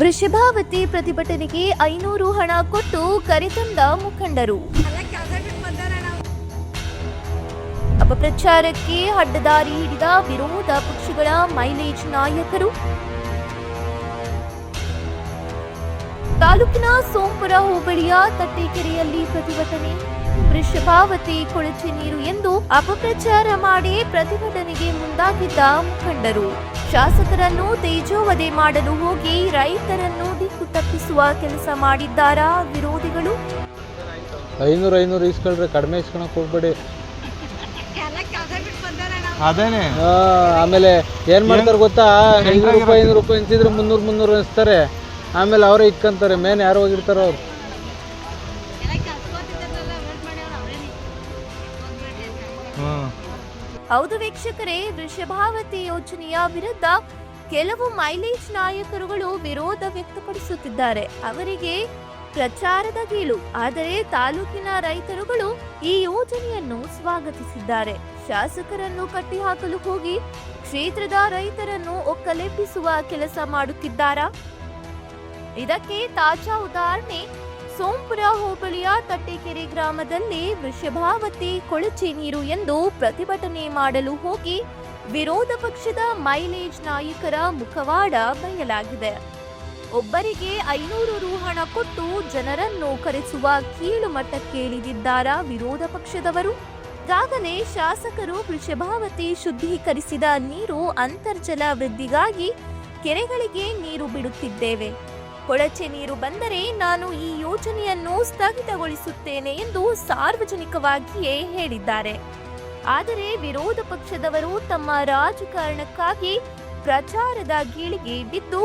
ವೃಷಭಾವತಿ ಪ್ರತಿಭಟನೆಗೆ ಐನೂರು ಹಣ ಕೊಟ್ಟು ಕರೆತಂದ ಮುಖಂಡರು. ಅಪಪ್ರಚಾರಕ್ಕೆ ಅಡ್ಡದಾರಿ ಹಿಡಿದ ವಿರೋಧ ಪಕ್ಷಗಳ ಮೈಲೇಜ್ ನಾಯಕರು. ತಾಲೂಕಿನ ಸೋಂಪುರ ಹೋಬಳಿಯ ತಟ್ಟೆಕೆರೆಯಲ್ಲಿ ಪ್ರತಿಭಟನೆ. ವೃಷಭಾವತಿ ಕೊಳಚೆ ನೀರು ಎಂದು ಅಪಪ್ರಚಾರ ಮಾಡಿ ಪ್ರತಿಭಟನೆಗೆ ಮುಂದಾಗಿದ್ದ ಮುಖಂಡರು. ಶಾಸಕರನ್ನು ತೇಜೋವಧೆ ಮಾಡಲು ಹೋಗಿ ರೈತರನ್ನು ದಿಕ್ಕು ತಪ್ಪಿಸುವ ಕೆಲಸ ಮಾಡಿದ್ದಾರಾ ವಿರೋಧಿಗಳು? ಐನೂರು ಐನೂರು ಇಸ್ಕೊಳ್ರಿ ಕಡಿಮೆ ಇಸ್ಕೊಳಕ್ ಹೋಗ್ಬೇಡಿ. ಅದೇನೆ. ಆ, ಆಮೇಲೆ ಏನ್ ಮಾಡ್ತಾರೆ ಗೊತ್ತಾ? ಐನೂರು ರೂಪಾಯಿ ಐನೂರು ರೂಪಾಯಿ ಅಂತಿದ್ರೆ ಮುನ್ನೂರು ಮುನ್ನೂರು ಅನಿಸ್ತಾರೆ ಆಮೇಲೆ ಅವರೇ ಇಟ್ಕೊಂತಾರೆ ಮೇನ್ ಯಾರು ಹೋಗಿರ್ತಾರೋ ಅವ್ರು. ಹ್ಮ್. ಹೌದು ವೀಕ್ಷಕರೇ, ವೃಷಭಾವತಿ ಯೋಜನೆಯ ವಿರುದ್ಧ ಕೆಲವು ಮೈಲೇಜ್ ನಾಯಕರುಗಳು ವಿರೋಧ ವ್ಯಕ್ತಪಡಿಸುತ್ತಿದ್ದಾರೆ. ಅವರಿಗೆ ಪ್ರಚಾರದ ಗೀಳು, ಆದರೆ ತಾಲೂಕಿನ ರೈತರುಗಳು ಈ ಯೋಜನೆಯನ್ನು ಸ್ವಾಗತಿಸಿದ್ದಾರೆ. ಶಾಸಕರನ್ನು ಕಟ್ಟಿಹಾಕಲು ಹೋಗಿ ಕ್ಷೇತ್ರದ ರೈತರನ್ನು ಒಕ್ಕಲೆಬ್ಬಿಸುವ ಕೆಲಸ ಮಾಡುತ್ತಿದ್ದಾರಾ? ಇದಕ್ಕೆ ತಾಜಾ ಉದಾಹರಣೆ ಸೋಂಪುರ ಹೋಬಳಿಯ ತಟ್ಟೆಕೆರೆ ಗ್ರಾಮದಲ್ಲಿ ವೃಷಭಾವತಿ ಕೊಳಚೆ ನೀರು ಎಂದು ಪ್ರತಿಭಟನೆ ಮಾಡಲು ಹೋಗಿ ವಿರೋಧ ಪಕ್ಷದ ಮೈಲೇಜ್ ನಾಯಕರ ಮುಖವಾಡ ಬಯಲಾಗಿದೆ. ಒಬ್ಬರಿಗೆ ಐನೂರು ರು ಹಣ ಕೊಟ್ಟು ಜನರನ್ನು ಕರೆಸುವ ಕೀಳು ಮಟ್ಟಕ್ಕೆ ಇಳಿದಿದ್ದಾರಾ ವಿರೋಧ ಪಕ್ಷದವರು? ಈಗಾಗಲೇ ಶಾಸಕರು ವೃಷಭಾವತಿ ಶುದ್ಧೀಕರಿಸಿದ ನೀರು ಅಂತರ್ಜಲ ವೃದ್ಧಿಗಾಗಿ ಕೆರೆಗಳಿಗೆ ನೀರು ಬಿಡುತ್ತಿದ್ದೇವೆ. ಕೊಳಚೆ ನೀರು ಬಂದರೆ ನಾನು ಈ ಯೋಜನೆಯನ್ನು ಸ್ಥಗಿತಗೊಳಿಸುತ್ತೇನೆ ಎಂದು ಸಾರ್ವಜನಿಕವಾಗಿಯೇ ಹೇಳಿದ್ದಾರೆ. ಆದರೆ ವಿರೋಧ ಪಕ್ಷದವರು ತಮ್ಮ ರಾಜಕಾರಣಕ್ಕಾಗಿ ಪ್ರಚಾರದ ಗೀಳಿಗೆ ಬಿದ್ದು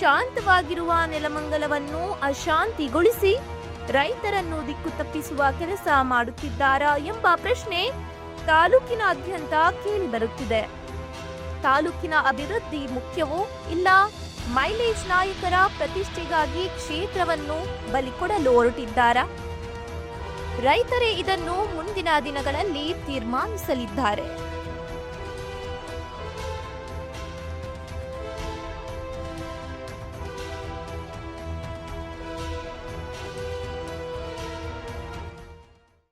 ಶಾಂತವಾಗಿರುವ ನೆಲಮಂಗಲವನ್ನು ಅಶಾಂತಿಗೊಳಿಸಿ ರೈತರನ್ನು ದಿಕ್ಕು ತಪ್ಪಿಸುವ ಕೆಲಸ ಮಾಡುತ್ತಿದ್ದಾರಾ ಎಂಬ ಪ್ರಶ್ನೆ ತಾಲೂಕಿನಾದ್ಯಂತ ಕೇಳಿಬರುತ್ತಿದೆ. ತಾಲೂಕಿನ ಅಭಿವೃದ್ಧಿ ಮುಖ್ಯವೋ ಇಲ್ಲ ಮೈಲೇಜ್ ನಾಯಕರ ಪ್ರತಿಷ್ಠೆಗಾಗಿ ಕ್ಷೇತ್ರವನ್ನು ಬಲಿಕೊಡಲು ಹೊರಟಿದ್ದಾರಾ? ರೈತರೇ ಇದನ್ನು ಮುಂದಿನ ದಿನಗಳಲ್ಲಿ ತೀರ್ಮಾನಿಸಲಿದ್ದಾರೆ.